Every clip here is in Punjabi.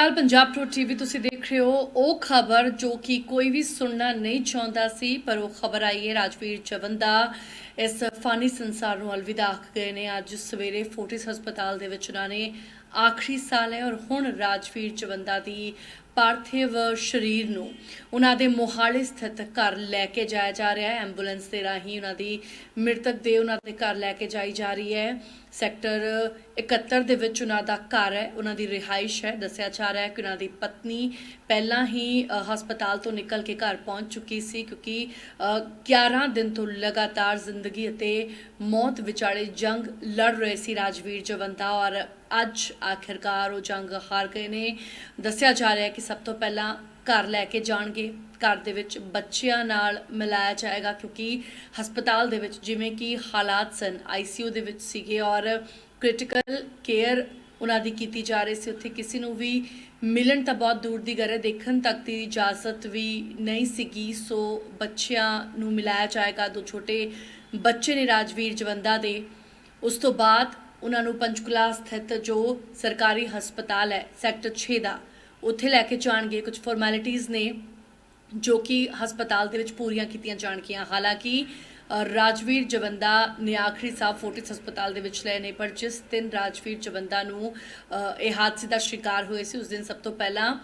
ਹਾਲ ਪੰਜਾਬ ਪ੍ਰੋ ਟੀਵੀ ਤੁਸੀਂ ਦੇਖ ਰਹੇ ਹੋ ਉਹ ਖਬਰ ਜੋ ਕਿ ਕੋਈ ਵੀ ਸੁਣਨਾ ਨਹੀਂ ਚਾਹੁੰਦਾ ਸੀ, ਪਰ ਉਹ ਖਬਰ ਆਈ ਹੈ ਰਾਜਵੀਰ ਚਵੰਦਾ ਇਸ ਫਾਨੀ ਸੰਸਾਰ ਨੂੰ ਅਲਵਿਦਾ ਆਖ ਗਏ ਨੇ। ਅੱਜ ਸਵੇਰੇ ਫੋਰਟਿਸ ਹਸਪਤਾਲ ਦੇ ਵਿੱਚ ਉਹਨਾਂ ਨੇ ਆਖਰੀ ਸਾਲ ਹੈ ਔਰ ਹੁਣ ਰਾਜਵੀਰ ਚਵੰਦਾ ਦੀ ਪਾਰਥਿਵ ਸਰੀਰ ਨੂੰ ਉਹਨਾਂ ਦੇ ਮੋਹਾਲੀ ਸਥਿਤ ਘਰ ਲੈ ਕੇ ਜਾਇਆ ਜਾ ਰਿਹਾ ਹੈ। ਐਂਬੂਲੈਂਸ ਦੇ ਰਾਹੀਂ ਉਹਨਾਂ ਦੀ ਮ੍ਰਿਤਕ ਦੇ ਉਹਨਾਂ ਦੇ ਘਰ ਲੈ ਕੇ ਜਾਈ ਜਾ ਰਹੀ ਹੈ। ਸੈਕਟਰ 71 ਦੇ ਵਿੱਚ ਉਹਨਾਂ ਦਾ ਘਰ ਹੈ ਉਹਨਾਂ ਦੀ ਰਿਹਾਇਸ਼ ਹੈ। ਦੱਸਿਆ ਜਾ ਰਿਹਾ ਹੈ ਕਿ ਉਹਨਾਂ ਦੀ ਪਤਨੀ ਪਹਿਲਾਂ ਹੀ ਹਸਪਤਾਲ ਤੋਂ ਨਿਕਲ ਕੇ ਘਰ ਪਹੁੰਚ ਚੁੱਕੀ ਸੀ ਕਿਉਂਕਿ ਅ, 11 ਦਿਨ ਤੋਂ ਲਗਾਤਾਰ ਜ਼ਿੰਦਗੀ ਅਤੇ ਮੌਤ ਵਿਚਾਲੇ ਜੰਗ ਲੜ ਰਹੇ ਸੀ ਰਾਜਵੀਰ ਜਵੰਦਾ ਔਰ ਅੱਜ ਆਖਿਰਕਾਰ ਉਹ ਜੰਗ ਹਾਰ ਗਏ ਨੇ। ਦੱਸਿਆ ਜਾ ਰਿਹਾ ਹੈ ਕਿ ਸਭ ਤੋਂ ਪਹਿਲਾਂ ਘਰ ਲੈ ਕੇ ਜਾਣਗੇ। ਘਰ ਦੇ ਵਿੱਚ ਬੱਚਿਆਂ ਨਾਲ ਮਿਲਾਇਆ ਜਾਏਗਾ ਕਿਉਂਕਿ ਹਸਪਤਾਲ ਦੇ ਵਿੱਚ ਜਿਵੇਂ ਕਿ ਹਾਲਾਤ ਸਨ ਆਈਸੀਯੂ ਦੇ ਵਿੱਚ ਸੀਗੇ ਔਰ ਕ੍ਰਿਟੀਕਲ ਕੇਅਰ ਉਹਨਾਂ ਦੀ ਕੀਤੀ ਜਾ ਰਹੀ ਸੀ। ਉੱਥੇ ਕਿਸੇ ਨੂੰ ਵੀ ਮਿਲਣ ਤਾਂ ਬਹੁਤ ਦੂਰ ਦੀ ਗੱਲ ਹੈ, ਦੇਖਣ ਤੱਕ ਦੀ ਇਜਾਜ਼ਤ ਵੀ ਨਹੀਂ ਸੀਗੀ। ਸੋ ਬੱਚਿਆਂ ਨੂੰ ਮਿਲਾਇਆ ਜਾਏਗਾ। ਦੋ ਛੋਟੇ ਬੱਚੇ ਨੇ ਰਾਜਵੀਰ ਜਵੰਦਾ ਦੇ। ਉਸ ਤੋਂ ਬਾਅਦ ਉਹਨਾਂ ਨੂੰ ਪੰਚਕੁਲਾ ਸਥਿਤ ਜੋ ਸਰਕਾਰੀ ਹਸਪਤਾਲ ਹੈ, ਸੈਕਟਰ 6 ਦਾ, ਉੱਥੇ ਲੈ ਕੇ ਜਾਣਗੇ। ਕੁਝ ਫਾਰਮੈਲਿਟੀਆਂ ਨੇ ਜੋ ਕਿ ਹਸਪਤਾਲ ਦੇ ਵਿੱਚ ਪੂਰੀਆਂ ਕੀਤੀਆਂ ਜਾਣਗੀਆਂ। ਹਾਲਾਂਕਿ ਰਾਜਵੀਰ ਜਵੰਦਾ ਨੇ ਆਖਰੀ ਸਾਹ ਫੋਰਟਿਸ ਹਸਪਤਾਲ ਦੇ ਵਿੱਚ ਲਏ ਨੇ, ਪਰ ਜਿਸ ਦਿਨ ਰਾਜਵੀਰ ਜਵੰਦਾ ਨੂੰ ਇਹ ਹਾਦਸੇ ਦਾ ਸ਼ਿਕਾਰ ਹੋਏ ਸੀ, ਉਸ ਦਿਨ ਸਭ ਤੋਂ ਪਹਿਲਾਂ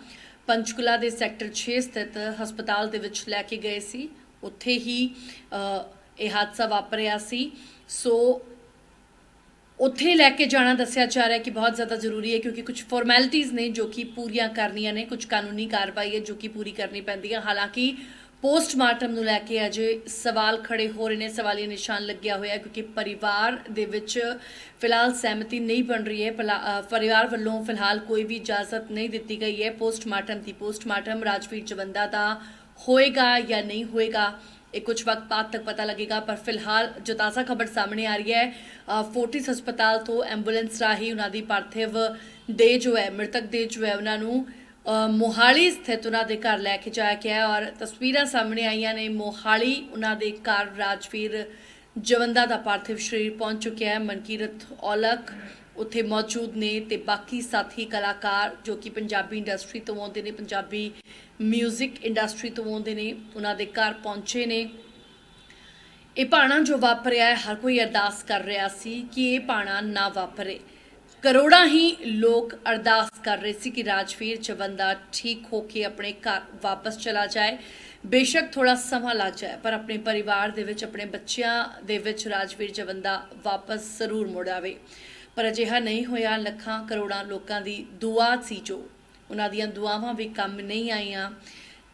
ਪੰਚਕੁਲਾ ਦੇ ਸੈਕਟਰ 6 ਸਥਿਤ ਹਸਪਤਾਲ ਦੇ ਵਿੱਚ ਲੈ ਕੇ ਗਏ ਸੀ। ਉੱਥੇ ਹੀ ਇਹ ਹਾਦਸਾ ਵਾਪਰਿਆ ਸੀ। ਸੋ ਉੱਥੇ ਲੈ ਕੇ ਜਾਣਾ ਦੱਸਿਆ ਜਾ ਰਿਹਾ ਕਿ ਬਹੁਤ ਜ਼ਿਆਦਾ ਜ਼ਰੂਰੀ ਹੈ ਕਿਉਂਕਿ ਕੁਝ ਫਾਰਮੈਲਿਟੀਆਂ ਨੇ ਜੋ ਕਿ ਪੂਰੀਆਂ ਕਰਨੀਆਂ ਨੇ ਕੁਝ ਕਾਨੂੰਨੀ ਕਾਰਵਾਈ ਹੈ ਜੋ ਕਿ ਪੂਰੀ ਕਰਨੀ ਪੈਂਦੀ ਹੈ ਹਾਲਾਂਕਿ ਪੋਸਟਮਾਰਟਮ ਨੂੰ ਲੈ ਕੇ ਅਜੇ ਸਵਾਲ ਖੜੇ ਹੋ ਰਹੇ ਨੇ ਸਵਾਲੀਆ ਨਿਸ਼ਾਨ ਲੱਗਿਆ ਹੋਇਆ ਕਿਉਂਕਿ ਪਰਿਵਾਰ ਦੇ ਵਿੱਚ ਫਿਲਹਾਲ ਸਹਿਮਤੀ ਨਹੀਂ ਬਣ ਰਹੀ ਹੈ। ਭਲਾ- ਪਰਿਵਾਰ ਵੱਲੋਂ ਫਿਲਹਾਲ ਕੋਈ ਵੀ ਇਜਾਜ਼ਤ ਨਹੀਂ ਦਿੱਤੀ ਗਈ ਹੈ। ਪੋਸਟਮਾਰਟਮ ਦੀ ਪੋਸਟਮਾਰਟਮ ਰਾਜਵੀਰ ਚਵੰਦਾ ਦਾ ਹੋਏਗਾ ਜਾਂ ਨਹੀਂ ਹੋਏਗਾ ਇਹ ਕੁਝ ਵਕਤ ਬਾਅਦ ਤੱਕ ਪਤਾ ਲੱਗੇਗਾ, ਪਰ ਫਿਲਹਾਲ ਜੋ ਤਾਜ਼ਾ ਖਬਰ ਸਾਹਮਣੇ ਆ ਰਹੀ ਹੈ ਫੋਰਟਿਸ ਹਸਪਤਾਲ ਤੋਂ ਐਂਬੂਲੈਂਸ ਰਾਹੀਂ ਉਹਨਾਂ ਦੀ ਪਾਰਥਿਵ ਦੇ ਜੋ ਹੈ, ਮ੍ਰਿਤਕ ਦੇ ਜੋ ਹੈ, ਉਹਨਾਂ ਨੂੰ ਮੋਹਾਲੀ ਸਥਿਤ ਉਹਨਾਂ ਦੇ ਘਰ ਲੈ ਕੇ ਜਾਇਆ ਗਿਆ ਔਰ ਤਸਵੀਰਾਂ ਸਾਹਮਣੇ ਆਈਆਂ ਨੇ, ਮੋਹਾਲੀ ਉਹਨਾਂ ਦੇ ਘਰ ਰਾਜਵੀਰ ਜਵੰਦਾ ਦਾ ਪਾਰਥਿਵ ਸਰੀਰ ਪਹੁੰਚ ਚੁੱਕਿਆ ਹੈ, ਮਨਕੀਰਤ ਔਲਖ ਉੱਥੇ ਮੌਜੂਦ ਨੇ ਤੇ ਬਾਕੀ ਸਾਥੀ ਕਲਾਕਾਰ ਜੋ ਕਿ ਪੰਜਾਬੀ ਇੰਡਸਟਰੀ ਤੋਂ ਆਉਂਦੇ ਨੇ, ਪੰਜਾਬੀ 뮤직 ਇੰਡਸਟਰੀ ਤੋਂ ਆਉਂਦੇ ਨੇ, ਉਹਨਾਂ ਦੇ ਘਰ ਪਹੁੰਚੇ ਨੇ। ਇਹ ਪਾਣਾ ਜੋ ਵਾਪਰਿਆ ਹਰ ਕੋਈ ਅਰਦਾਸ ਕਰ ਰਿਹਾ ਸੀ ਕਿ ਇਹ ਪਾਣਾ ਨਾ ਵਾਪਰੇ। ਕਰੋੜਾਂ ਹੀ ਲੋਕ ਅਰਦਾਸ ਕਰ ਰਹੇ ਸੀ ਕਿ ਰਾਜਵੀਰ ਚਵੰਦਾ ਠੀਕ ਹੋ ਕੇ ਆਪਣੇ ਘਰ ਵਾਪਸ ਚਲਾ ਜਾਏ। ਬੇਸ਼ੱਕ ਥੋੜਾ ਸਮਾਂ ਲੱਗ ਜਾਏ, ਪਰ ਆਪਣੇ ਪਰਿਵਾਰ ਦੇ ਵਿੱਚ, ਆਪਣੇ ਬੱਚਿਆਂ ਦੇ ਵਿੱਚ ਰਾਜਵੀਰ ਚਵੰਦਾ ਵਾਪਸ ਜ਼ਰੂਰ ਮੁੜ ਆਵੇ। ਪਰ ਅਜਿਹਾ ਨਹੀਂ ਹੋਇਆ। ਲੱਖਾਂ ਕਰੋੜਾਂ ਲੋਕਾਂ ਦੀ ਦੁਆ ਸੀ ਜੋ। ਉਹਨਾਂ ਦੀਆਂ ਦੁਆਵਾਂ ਵੀ ਕੰਮ ਨਹੀਂ ਆਈਆਂ।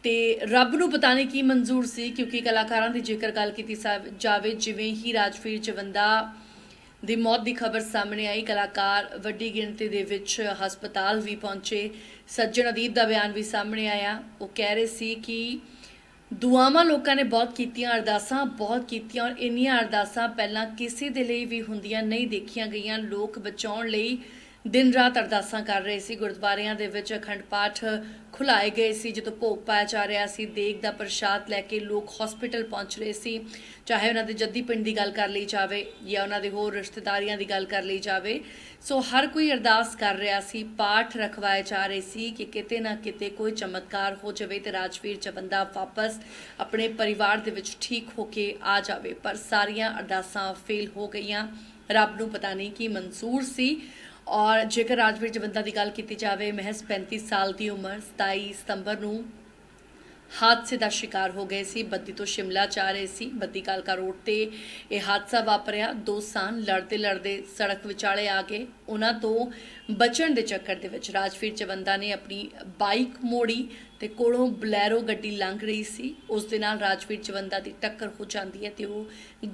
ਤੇ ਰੱਬ ਨੂੰ ਪਤਾ ਨਹੀਂ ਕੀ ਮਨਜ਼ੂਰ ਸੀ, ਕਿਉਂਕਿ ਕਲਾਕਾਰਾਂ ਦੀ ਜੇਕਰ ਗੱਲ ਕੀਤੀ ਜਾਵੇ, ਜਿਵੇਂ ਹੀ ਰਾਜਵੀਰ ਜਵੰਦਾ ਦੀ ਮੌਤ ਦੀ ਖਬਰ ਸਾਹਮਣੇ ਆਈ, ਕਲਾਕਾਰ ਵੱਡੀ ਗਿਣਤੀ ਦੇ ਵਿੱਚ ਹਸਪਤਾਲ ਵੀ ਪਹੁੰਚੇ। ਸੱਜਣ ਅਦੀਪ ਦਾ ਬਿਆਨ ਵੀ ਸਾਹਮਣੇ ਆਇਆ। ਉਹ ਕਹਿ ਰਹੇ ਸੀ ਕਿ ਦੁਆਵਾਂ ਲੋਕਾਂ ਨੇ ਬਹੁਤ ਕੀਤੀਆਂ, ਅਰਦਾਸਾਂ ਬਹੁਤ ਕੀਤੀਆਂ ਔਰ ਇੰਨੀਆਂ ਅਰਦਾਸਾਂ ਪਹਿਲਾਂ ਕਿਸੇ ਦੇ ਲਈ ਵੀ ਹੁੰਦੀਆਂ ਨਹੀਂ ਦੇਖੀਆਂ ਗਈਆਂ। ਲੋਕ ਬਚਾਉਣ ਲਈ ਦਿਨ ਰਾਤ ਅਰਦਾਸਾਂ ਕਰ ਰਹੇ ਸੀ। ਗੁਰਦੁਆਰਿਆਂ ਦੇ ਵਿੱਚ ਅਖੰਡ ਪਾਠ ਖੁਲਾਏ ਗਏ ਸੀ। ਜਦੋਂ ਭੋਗ ਪਾਇਆ ਜਾ ਰਿਹਾ ਸੀ, ਦੇਗ ਦਾ ਪ੍ਰਸ਼ਾਦ ਲੈ ਕੇ ਲੋਕ ਹਸਪੀਟਲ ਪਹੁੰਚ ਰਹੇ ਸੀ। ਚਾਹੇ ਉਹਨਾਂ ਦੇ ਜੱਦੀ ਪਿੰਡ ਦੀ ਗੱਲ ਕਰ ਲਈ ਜਾਵੇ ਜਾਂ ਉਹਨਾਂ ਦੇ ਹੋਰ ਰਿਸ਼ਤੇਦਾਰੀਆਂ ਦੀ ਗੱਲ ਕਰ ਲਈ ਜਾਵੇ। ਸੋ ਹਰ ਕੋਈ ਅਰਦਾਸ ਕਰ ਰਿਹਾ ਸੀ। ਪਾਠ ਰਖਵਾਏ ਜਾ ਰਹੇ ਸੀ ਕਿ ਕਿਤੇ ਨਾ ਕਿਤੇ ਕੋਈ ਚਮਤਕਾਰ ਹੋ ਜਾਵੇ ਤੇ ਰਾਜਵੀਰ ਚਵੰਦਾ ਵਾਪਸ ਆਪਣੇ ਪਰਿਵਾਰ ਦੇ ਵਿੱਚ ਠੀਕ ਹੋ ਕੇ ਆ ਜਾਵੇ। ਪਰ ਸਾਰੀਆਂ ਅਰਦਾਸਾਂ ਫੇਲ ਹੋ ਗਈਆਂ। ਰੱਬ ਨੂੰ ਪਤਾ ਨਹੀਂ ਕੀ ਮਨਜ਼ੂਰ ਸੀ। ਔਰ ਜੇਕਰ ਰਾਜਵੀਰ ਜਵੰਦਾ ਦੀ ਗੱਲ ਕੀਤੀ ਜਾਵੇ, ਮਹਿਜ਼ 35 ਸਾਲ ਦੀ ਉਮਰ 27 ਸਤੰਬਰ ਨੂੰ ਹਾਦਸੇ ਦਾ ਸ਼ਿਕਾਰ ਹੋ ਗਏ ਸੀ ਬੱਦੀ ਤੋਂ ਸ਼ਿਮਲਾ ਜਾ ਰਹੇ ਸੀ ਬੱਦੀ ਕਾਲਕਾ ਰੋਡ ਤੇ ਇਹ ਹਾਦਸਾ ਵਾਪਰਿਆ, ਦੋ ਸਾਨ ਲੜਦੇ ਲੜਦੇ ਸੜਕ ਵਿਚਾਲੇ ਆ ਗਏ, ਉਹਨਾਂ ਤੋਂ ਬਚਣ ਦੇ ਚੱਕਰ ਦੇ ਵਿੱਚ ਰਾਜਵੀਰ ਚਵੰਦਾ ਨੇ ਆਪਣੀ ਬਾਈਕ ਮੋੜੀ ਤੇ ਕੋਲੋਂ ਬਲੈਰੋ ਗੱਡੀ ਲੰਘ ਰਹੀ ਸੀ, ਉਸ ਦੇ ਨਾਲ ਰਾਜਵੀਰ ਚਵੰਦਾ ਦੀ ਟੱਕਰ ਹੋ ਜਾਂਦੀ ਹੈ ਤੇ ਉਹ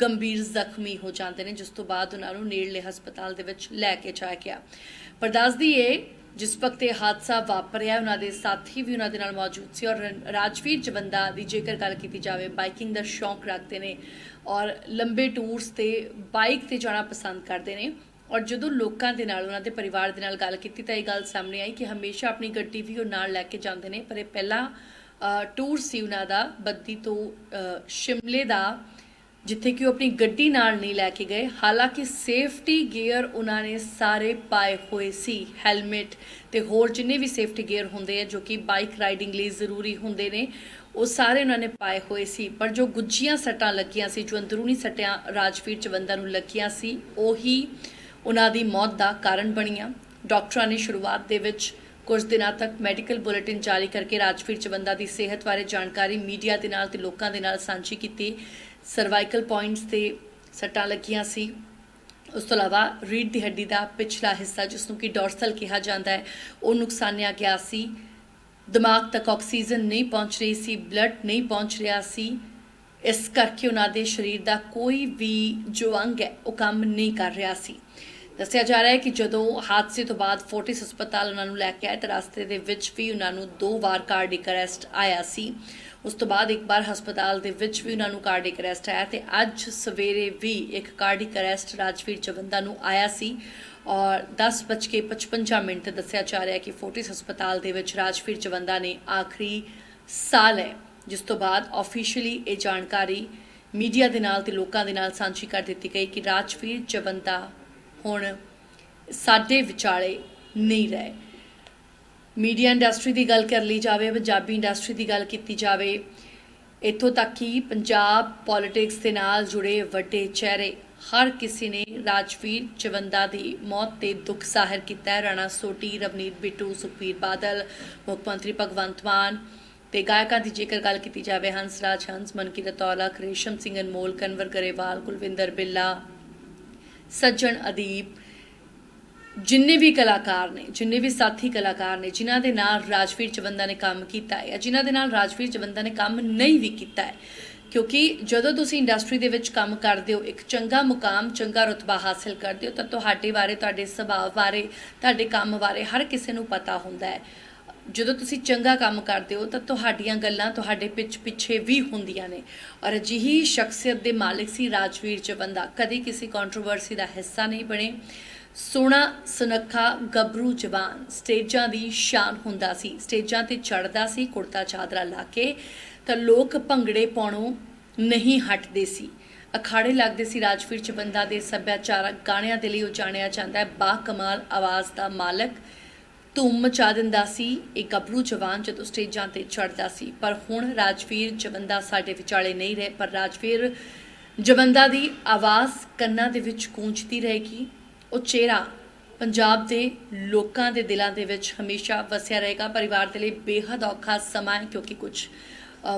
ਗੰਭੀਰ ਜ਼ਖਮੀ ਹੋ ਜਾਂਦੇ ਨੇ, ਜਿਸ ਤੋਂ ਬਾਅਦ ਉਹਨਾਂ ਨੂੰ ਨੇੜਲੇ ਹਸਪਤਾਲ ਦੇ ਵਿੱਚ ਲੈ ਕੇ ਜਾਇਆ ਗਿਆ। ਪਰ ਦੱਸਦੀ ਏ ਜਿਸ ਵਕਤ ਇਹ ਹਾਦਸਾ ਵਾਪਰਿਆ, ਉਹਨਾਂ ਦੇ ਸਾਥੀ ਵੀ ਉਹਨਾਂ ਦੇ ਨਾਲ ਮੌਜੂਦ ਸੀ ਔਰ ਰਾਜਵੀਰ ਜਵੰਦਾ ਦੀ ਜੇਕਰ ਗੱਲ ਕੀਤੀ ਜਾਵੇ, ਬਾਈਕਿੰਗ ਦਾ ਸ਼ੌਂਕ ਰੱਖਦੇ ਨੇ ਔਰ ਲੰਬੇ ਟੂਰਸ ਤੇ ਬਾਈਕ ਤੇ ਜਾਣਾ ਪਸੰਦ ਕਰਦੇ ਨੇ। ਔਰ ਜਦੋਂ ਲੋਕਾਂ ਦੇ ਨਾਲ, ਉਹਨਾਂ ਦੇ ਪਰਿਵਾਰ ਦੇ ਨਾਲ ਗੱਲ ਕੀਤੀ ਤਾਂ ਇਹ ਗੱਲ ਸਾਹਮਣੇ ਆਈ ਕਿ ਹਮੇਸ਼ਾ ਆਪਣੀ ਗੱਡੀ ਵੀ ਉਹ ਨਾਲ ਲੈ ਕੇ ਜਾਂਦੇ ਨੇ, ਪਰ ਇਹ ਪਹਿਲਾ ਟੂਰ ਸੀ ਉਹਨਾਂ ਦਾ, ਬੱਦੀ ਤੋਂ ਸ਼ਿਮਲੇ ਦਾ ਜਿੱਥੇ ਕਿ ਉਹ ਆਪਣੀ ਗੱਡੀ ਨਾਲ ਨਹੀਂ ਲੈ ਕੇ ਗਏ। ਹਾਲਾਂਕਿ ਸੇਫਟੀ ਗੀਅਰ ਉਹਨਾਂ ਨੇ ਸਾਰੇ ਪਾਏ ਹੋਏ ਸੀ, ਹੈਲਮਟ ਤੇ ਹੋਰ ਜਿੰਨੇ ਵੀ ਸੇਫਟੀ ਗੀਅਰ ਹੁੰਦੇ ਆ, ਜੋ ਕਿ ਬਾਈਕ ਰਾਈਡਿੰਗ ਲਈ ਜ਼ਰੂਰੀ ਹੁੰਦੇ ਨੇ, ਉਹ ਸਾਰੇ ਉਹਨਾਂ ਨੇ ਪਾਏ ਹੋਏ ਸੀ। ਪਰ ਜੋ ਗੁੱਜੀਆਂ ਸੱਟਾਂ ਲੱਗੀਆਂ ਸੀ, ਜੋ ਅੰਦਰੂਨੀ ਸੱਟਾਂ ਰਾਜਵੀਰ ਚਵੰਦਾ ਨੂੰ ਲੱਗੀਆਂ ਸੀ, ਉਹੀ ਉਹਨਾਂ ਦੀ ਮੌਤ ਦਾ ਕਾਰਨ ਬਣੀਆਂ। ਡਾਕਟਰਾਂ ਨੇ ਸ਼ੁਰੂਆਤ ਦੇ ਵਿੱਚ ਕੁਝ ਦਿਨਾਂ ਤੱਕ ਮੈਡੀਕਲ ਬੁਲੇਟਿਨ ਜਾਰੀ ਕਰਕੇ ਰਾਜਵੀਰ ਚਵੰਦਾ ਦੀ ਸਿਹਤ ਬਾਰੇ ਜਾਣਕਾਰੀ ਮੀਡੀਆ ਦੇ ਨਾਲ ਤੇ ਲੋਕਾਂ ਦੇ ਨਾਲ ਸਾਂਝੀ ਕੀਤੀ। ਸਰਵਾਈਕਲ ਪੁਆਇੰਟਸ ਤੇ ਸੱਟਾਂ ਲੱਗੀਆਂ ਸੀ। ਉਸ ਤੋਂ ਇਲਾਵਾ ਰੀੜ ਦੀ ਹੱਡੀ ਦਾ ਪਿਛਲਾ ਹਿੱਸਾ, ਜਿਸ ਨੂੰ ਕਿ ਡੋਰਸਲ ਕਿਹਾ ਜਾਂਦਾ ਹੈ, ਉਹ ਨੁਕਸਾਨਿਆ ਗਿਆ ਸੀ। ਦਿਮਾਗ ਤੱਕ ਆਕਸੀਜਨ ਨਹੀਂ ਪਹੁੰਚ ਰਹੀ ਸੀ, ਬਲੱਡ ਨਹੀਂ ਪਹੁੰਚ ਰਿਹਾ ਸੀ। ਇਸ ਕਰਕੇ ਉਹਨਾਂ ਦੇ ਸਰੀਰ ਦਾ ਕੋਈ ਵੀ ਜੋ ਅੰਗ ਹੈ, ਉਹ ਕੰਮ ਨਹੀਂ ਕਰ ਰਿਹਾ ਸੀ। ਦੱਸਿਆ ਜਾ ਰਿਹਾ ਹੈ ਕਿ ਜਦੋਂ ਹਾਦਸੇ ਤੋਂ ਬਾਅਦ ਫੋਰਟਿਸ ਹਸਪਤਾਲ ਉਹਨਾਂ ਨੂੰ ਲੈ ਕੇ ਆਏ ਤਾਂ ਰਸਤੇ ਦੇ ਵਿੱਚ ਵੀ ਉਹਨਾਂ ਨੂੰ ਦੋ ਵਾਰ ਕਾਰਡਿਕ ਅਰੈਸਟ ਆਇਆ ਸੀ। ਉਸ ਤੋਂ ਬਾਅਦ ਇੱਕ ਵਾਰ ਹਸਪਤਾਲ ਦੇ ਵਿੱਚ ਵੀ ਉਹਨਾਂ ਨੂੰ ਕਾਰਡਿਕ ਅਰੈਸਟ ਆਇਆ ਤੇ ਅੱਜ ਸਵੇਰੇ ਵੀ ਇੱਕ ਕਾਰਡਿਕ ਅਰੈਸਟ ਰਾਜਵੀਰ ਚਵੰਦਾ ਨੂੰ ਆਇਆ ਸੀ। ਔਰ 10:55 ਮਿੰਟ ਤੇ ਦੱਸਿਆ ਜਾ ਰਿਹਾ ਹੈ ਕਿ ਫੋਰਟਿਸ ਹਸਪਤਾਲ ਦੇ ਵਿੱਚ ਰਾਜਵੀਰ ਚਵੰਦਾ ਨੇ ਆਖਰੀ ਸਾਹ ਹੈ, ਜਿਸ ਤੋਂ ਬਾਅਦ ਆਫੀਸ਼ੀਅਲੀ ਇਹ ਜਾਣਕਾਰੀ ਮੀਡੀਆ ਦੇ ਨਾਲ ਤੇ ਲੋਕਾਂ ਦੇ ਨਾਲ ਸਾਂਝੀ ਕਰ ਦਿੱਤੀ ਗਈ ਕਿ ਰਾਜਵੀਰ ਚਵੰਦਾ ਹੁਣ ਸਾਡੇ ਵਿਚਾਲੇ ਨਹੀਂ ਰਹੇ। ਮੀਡੀਆ ਇੰਡਸਟਰੀ ਦੀ ਗੱਲ ਕਰ ਲਈ ਜਾਵੇ, ਪੰਜਾਬੀ ਇੰਡਸਟਰੀ ਦੀ ਗੱਲ ਕੀਤੀ ਜਾਵੇ, ਇੱਥੋਂ ਤੱਕ ਕਿ ਪੰਜਾਬ ਪੋਲਿਟਿਕਸ ਦੇ ਨਾਲ ਜੁੜੇ ਵੱਡੇ ਚਿਹਰੇ, ਹਰ ਕਿਸੇ ਨੇ ਰਾਜਵੀਰ ਚਵੰਦਾ ਦੀ ਮੌਤ ਤੇ ਦੁੱਖ ਜ਼ਾਹਿਰ ਕੀਤਾ ਹੈ। ਰਾਣਾ ਸੋਢੀ, ਰਵਨੀਤ ਬਿੱਟੂ, ਸੁਖਬੀਰ ਬਾਦਲ, ਮੁੱਖ ਮੰਤਰੀ ਭਗਵੰਤ ਮਾਨ ਤੇ ਗਾਇਕਾਂ ਦੀ ਜੇਕਰ ਗੱਲ ਕੀਤੀ ਜਾਵੇ, ਹੰਸ ਰਾਜ, ਹੰਸ ਮਨਕੀ ਰਤੌਲਾ ਰੇਸ਼ਮ ਸਿੰਘ ਅਨਮੋਲ, ਕਨਵਰ ਗਰੇਵਾਲ, ਕੁਲਵਿੰਦਰ ਬਿੱਲਾ ਸੱਜਣ ਅਦੀਪ, ਜਿੰਨੇ ਵੀ ਕਲਾਕਾਰ ਨੇ, ਜਿੰਨੇ ਵੀ ਸਾਥੀ ਕਲਾਕਾਰ ਨੇ, ਜਿਨ੍ਹਾਂ ਦੇ ਨਾਲ ਰਾਜਵੀਰ ਚਵੰਦਾ ਨੇ ਕੰਮ ਕੀਤਾ ਹੈ, ਜਾਂ ਜਿਨ੍ਹਾਂ ਦੇ ਨਾਲ ਰਾਜਵੀਰ ਚਵੰਦਾ ਨੇ ਕੰਮ ਨਹੀਂ ਵੀ ਕੀਤਾ ਹੈ, ਕਿਉਂਕਿ ਜਦੋਂ ਤੁਸੀਂ ਇੰਡਸਟਰੀ ਦੇ ਵਿੱਚ ਕੰਮ ਕਰਦੇ ਹੋ, ਇੱਕ ਚੰਗਾ ਮੁਕਾਮ, ਚੰਗਾ ਰੁਤਬਾ ਹਾਸਲ ਕਰਦੇ ਹੋ, ਤਾਂ ਤੁਹਾਡੇ ਬਾਰੇ, ਤੁਹਾਡੇ ਸੁਭਾਅ ਬਾਰੇ, ਤੁਹਾਡੇ ਕੰਮ ਬਾਰੇ ਹਰ ਕਿਸੇ ਨੂੰ ਪਤਾ ਹੁੰਦਾ ਹੈ। ਜਦੋਂ ਤੁਸੀਂ ਚੰਗਾ ਕੰਮ ਕਰਦੇ ਹੋ ਤਾਂ ਤੁਹਾਡੀਆਂ ਗੱਲਾਂ ਤੁਹਾਡੇ ਪਿੱਛ ਪਿੱਛੇ ਵੀ ਹੁੰਦੀਆਂ ਨੇ। ਔਰ ਅਜਿਹੀ ਸ਼ਖਸੀਅਤ ਦੇ ਮਾਲਕ ਸੀ ਰਾਜਵੀਰ ਚਵੰਦਾ। ਕਦੇ ਕਿਸੇ ਕੰਟਰੋਵਰਸੀ ਦਾ ਹਿੱਸਾ ਨਹੀਂ ਬਣੇ। ਸੋਹਣਾ, ਸੁਨੱਖਾ, ਗੱਭਰੂ ਜਵਾਨ ਸਟੇਜਾਂ ਦੀ ਸ਼ਾਨ ਹੁੰਦਾ ਸੀ। ਸਟੇਜਾਂ ਤੇ ਚੜਦਾ ਸੀ, ਕੁੜਤਾ ਚਾਦਰਾ ਲਾ ਕੇ। ਤਾਂ ਲੋਕ ਭੰਗੜੇ ਪਾਉਣੋਂ ਨਹੀਂ ਹਟਦੇ ਸੀ। ਅਖਾੜੇ ਲੱਗਦੇ ਸੀ ਰਾਜਵੀਰ ਚਵੰਦਾ ਦੇ ਸੱਭਿਆਚਾਰਕ ਗਾਣਿਆਂ ਦੇ ਲਈ ਉਹ ਜਾਣਿਆ ਜਾਂਦਾ ਹੈ। ਬਾ ਕਮਾਲ ਆਵਾਜ਼ ਦਾ ਮਾਲਕ ਧੂਮ ਮਚਾ ਦਿੰਦਾ ਸੀ। ਇੱਕ ਗੱਭਰੂ ਜਵਾਨ ਜਦੋਂ ਸਟੇਜਾਂ ਤੇ ਚੜਦਾ ਸੀ। ਪਰ ਹੁਣ ਰਾਜਵੀਰ ਜਵੰਦਾ ਸਾਡੇ ਵਿਚਾਲੇ ਨਹੀਂ ਰਹੇ। ਪਰ ਰਾਜਵੀਰ ਜਵੰਦਾ ਦੀ ਆਵਾਜ਼ ਕੰਨਾਂ ਦੇ ਵਿੱਚ ਗੂੰਜਦੀ ਰਹੇਗੀ। ਉਹ ਚਿਹਰਾ ਪੰਜਾਬ ਦੇ ਲੋਕਾਂ ਦੇ ਦਿਲਾਂ ਦੇ ਵਿੱਚ ਹਮੇਸ਼ਾ ਵਸਿਆ ਰਹੇਗਾ। ਪਰਿਵਾਰ ਦੇ ਲਈ ਬੇਹੱਦ ਔਖਾ ਸਮਾਂ ਹੈ ਕਿਉਂਕਿ ਕੁਝ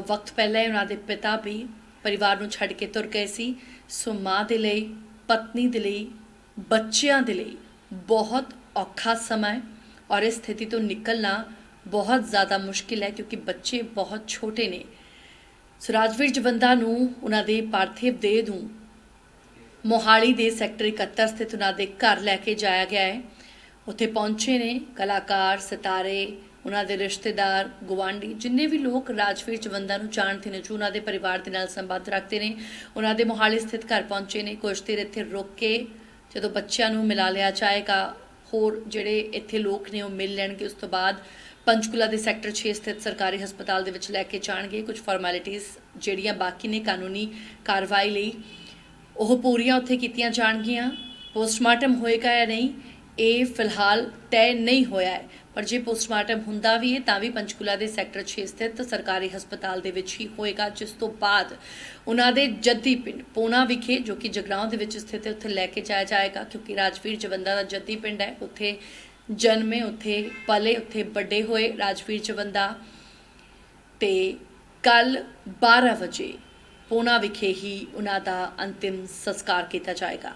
ਵਕਤ ਪਹਿਲਾਂ ਹੀ ਉਹਨਾਂ ਦੇ ਪਿਤਾ ਵੀ ਪਰਿਵਾਰ ਨੂੰ ਛੱਡ ਕੇ ਤੁਰ ਗਏ ਸੀ। ਸੋ ਮਾਂ ਦੇ ਲਈ, ਪਤਨੀ ਦੇ ਲਈ, ਬੱਚਿਆਂ ਦੇ ਲਈ ਬਹੁਤ ਔਖਾ ਸਮਾਂ ਹੈ। ਔਰ ਇਸ ਸਥਿਤੀ ਤੋਂ ਨਿਕਲਣਾ ਬਹੁਤ ਜ਼ਿਆਦਾ ਮੁਸ਼ਕਿਲ ਹੈ ਕਿਉਂਕਿ ਬੱਚੇ ਬਹੁਤ ਛੋਟੇ ਨੇ। ਸੋ ਰਾਜਵੀਰ ਜਵੰਦਾ ਨੂੰ ਉਹਨਾਂ ਦੇ ਪਾਰਥਿਵ ਦੇਹ ਨੂੰ ਮੋਹਾਲੀ ਦੇ ਸੈਕਟਰ 71 ਸਥਿਤ ਉਹਨਾਂ ਦੇ ਘਰ ਲੈ ਕੇ ਜਾਇਆ ਗਿਆ ਹੈ। ਉੱਥੇ ਪਹੁੰਚੇ ਨੇ ਕਲਾਕਾਰ, ਸਿਤਾਰੇ, ਉਹਨਾਂ ਦੇ ਰਿਸ਼ਤੇਦਾਰ ਗਵਾਂਢੀ ਜਿੰਨੇ ਵੀ ਲੋਕ ਰਾਜਵੀਰ ਚਵੰਦਾ ਨੂੰ ਜਾਣਦੇ ਨੇ, ਜੋ ਉਹਨਾਂ ਦੇ ਪਰਿਵਾਰ ਦੇ ਨਾਲ ਸੰਬੰਧ ਰੱਖਦੇ ਨੇ, ਉਹਨਾਂ ਦੇ ਮੋਹਾਲੀ ਸਥਿਤ ਘਰ ਪਹੁੰਚੇ ਨੇ। ਕੁਝ ਦੇਰ ਇੱਥੇ ਰੁਕ ਕੇ ਜਦੋਂ ਬੱਚਿਆਂ ਨੂੰ ਮਿਲਾ ਲਿਆ ਜਾਏਗਾ ਹੋਰ ਜਿਹੜੇ ਇੱਥੇ ਲੋਕ ਨੇ ਉਹ ਮਿਲ ਲੈਣਗੇ। ਉਸ ਤੋਂ ਬਾਅਦ ਪੰਚਕੂਲਾ ਦੇ ਸੈਕਟਰ 6 ਸਥਿਤ ਸਰਕਾਰੀ ਹਸਪਤਾਲ ਦੇ ਵਿੱਚ ਲੈ ਕੇ ਜਾਣਗੇ। ਕੁਝ ਫਾਰਮੈਲਿਟੀਆਂ ਜਿਹੜੀਆਂ ਬਾਕੀ ਨੇ ਕਾਨੂੰਨੀ ਕਾਰਵਾਈ ਲਈ, ਉਹ ਪੂਰੀਆਂ ਉੱਥੇ ਕੀਤੀਆਂ ਜਾਣਗੀਆਂ। ਪੋਸਟਮਾਰਟਮ ਹੋਏਗਾ ਜਾਂ ਨਹੀਂ ਇਹ ਫਿਲਹਾਲ ਤੈਅ ਨਹੀਂ ਹੋਇਆ ਹੈ। ਪਰ ਜੇ ਪੋਸਟਮਾਰਟਮ ਹੁੰਦਾ ਵੀ ਹੈ, ਤਾਂ ਵੀ ਪੰਚਕੂਲਾ ਦੇ ਸੈਕਟਰ 6 ਸਥਿਤ ਸਰਕਾਰੀ ਹਸਪਤਾਲ ਦੇ ਵਿੱਚ ਹੀ ਹੋਏਗਾ, ਜਿਸ ਤੋਂ ਬਾਅਦ ਉਹਨਾਂ ਦੇ ਜੱਦੀ ਪਿੰਡ ਪੋਨਾ ਵਿਖੇ, ਜੋ ਕਿ ਜਗਰਾਉਂ ਦੇ ਵਿੱਚ ਸਥਿਤ ਹੈ, ਉੱਥੇ ਲੈ ਕੇ ਜਾਇਆ ਜਾਏਗਾ, ਕਿਉਂਕਿ ਰਾਜਵੀਰ ਜਵੰਦਾ ਦਾ ਜੱਦੀ ਪਿੰਡ ਹੈ। ਉੱਥੇ ਜਨਮੇ, ਉੱਥੇ ਪਲੇ, ਉੱਥੇ ਵੱਡੇ ਹੋਏ ਰਾਜਵੀਰ ਜਵੰਦਾ। ਤੇ ਕੱਲ 12 ਵਜੇ ਪੂਨਾ ਵਿਖੇ ਹੀ ਉਹਨਾਂ ਦਾ ਅੰਤਿਮ ਸੰਸਕਾਰ ਕੀਤਾ ਜਾਏਗਾ।